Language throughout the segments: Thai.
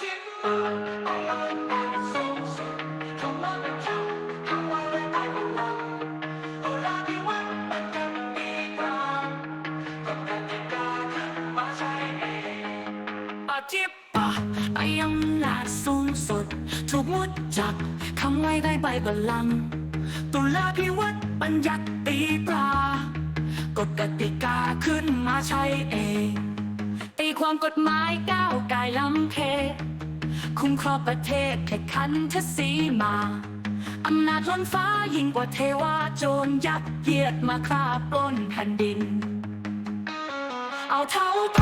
ทิตย์สูงสุดคำว่าเป็นธรรมคำว่าเป็นไองเราโบราณที่วัดมันกันดีกว่ากฎกติกาขึ้นมาใช้เองอาทิตย์ปะไปอำนาจสูงสุด ถูกมุดจากคำไว้ได้ใบบัลลังก์ตุลาพิวัตรบัญญัติตีตรากฎกติกาขึ้นมาใช้เอง ตีความกฎหมายก้าวไกายล้ำเขตคุ้มครองประเทศแค่คันทศีมาอำนาจล้นฟ้ายิ่งกว่าเทวาโจรยัดเยียดมาฆ่าปล้นแผ่นดิน เอาเท้าไป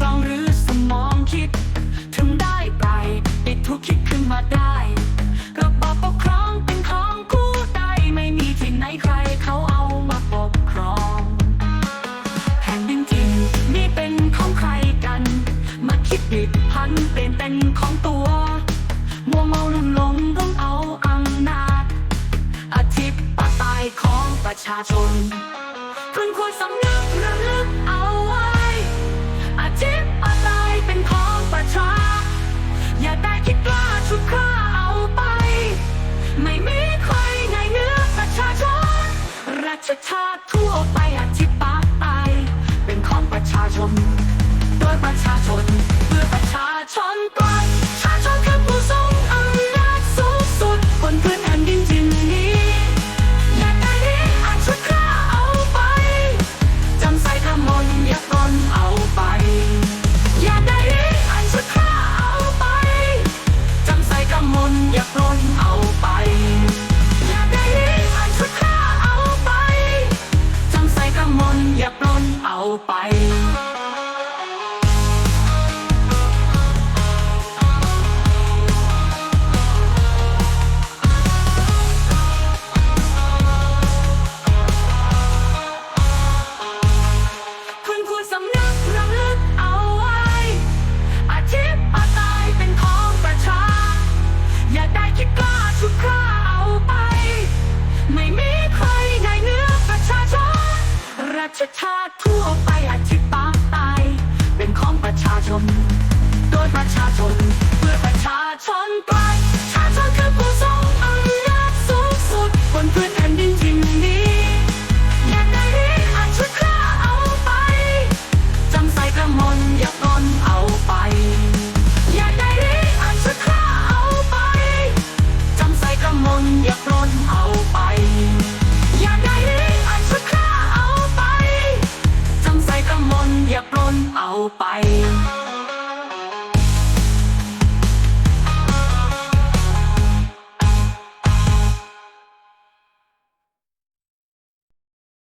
ตรลองรื้อสมองคิด ถึงได้ไปติดทุกคิดขึ้นมาได้ระบอบปกครอง ผิดพันเปลี่ยนเป็นของตัวมัวเมาลุ่มหลงต้องเอาอำนาจอธิปไตยของประชาชนคุณควรสำนึกระลึกเอาไว้อาทิตย์อะไรเป็นของประชา อย่าได้คิดกล้าชุดค่าเอาไป ไม่มีใครในเนื้อประชาชนราชชาติทั่วไปอาทิตย์ปาไตยเป็นของประชาชน โดยประชาชน ได้ดีอาจชุดค่าเอาไป ชชาติทั่วไปอาทิตย์ปไตยเป็นของประชาชน โดยประชาชน เพื่อประชาชน นเอาไป